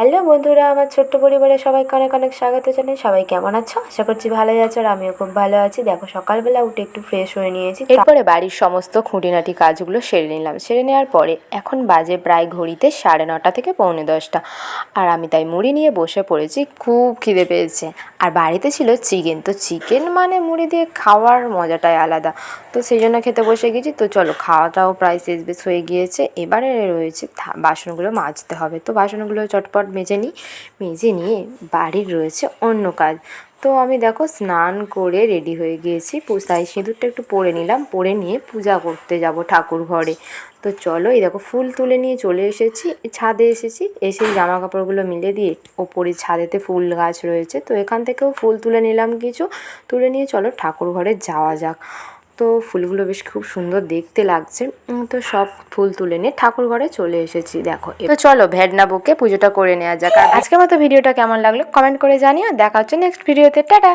Hello বন্ধুরা, আমার ছোট্ট পরিবারে সবাইকে অনেক অনেক স্বাগত জানাই। সবাই কেমন আছো? আশা করছি ভালোই আছো আর আমিও খুব ভালো আছি। দেখো, সকালবেলা উঠে একটু ফ্রেশ হয়ে নিয়েছি। এরপরে বাড়ির সমস্ত খুঁটিনাটি কাজগুলো সেরে নিলাম। সেরে নেওয়ার পরে এখন বাজে প্রায় ঘড়িতে সাড়ে নটা থেকে পৌনে দশটা। আর আমি তাই মুড়ি নিয়ে বসে পড়েছি, খুব খিদে পেয়েছে। আর বাড়িতে ছিল চিকেন। তো চিকেন মানে মুড়ি দিয়ে খাওয়ার মজাটাই আলাদা। তো সেই জন্য খেতে বসে গেছি। তো চলো, খাওয়াটাও প্রায় শেষ বেশ হয়ে গিয়েছে। এবারে রয়েছে বাসনগুলো মাজতে হবে। তো বাসনগুলো চটপট মেজে নিই, মেজে নিয়ে বাড়ির রয়েছে অন্য কাজ। তো আমি দেখো স্নান করে রেডি হয়ে গিয়েছি তাই সিঁদুরটা একটু পরে নিলাম, পরে নিয়ে পূজা করতে যাব ঠাকুর ঘরে। তো চলো এই দেখো ফুল তুলে নিয়ে চলে এসেছি, ছাদে এসেছি, এসে জামা কাপড়গুলো মিলে দিয়ে ওপরে ছাদেতে ফুল গাছ রয়েছে। তো এখান থেকেও ফুল তুলে নিলাম কিছু, তুলে নিয়ে চলো ঠাকুর ঘরে যাওয়া যাক। তো ফুলগুলো বেশ খুব সুন্দর দেখতে লাগছে। তো সব ফুল তুলে নিয়ে ঠাকুর ঘরে চলে এসেছি, দেখো। তো চলো ভেডনা বুকে পুজোটা করে নেওয়া যাক। আজকে আজকের মতো ভিডিওটা কেমন লাগল কমেন্ট করে জানিও। দেখা হচ্ছে নেক্সট ভিডিওতে টাটা!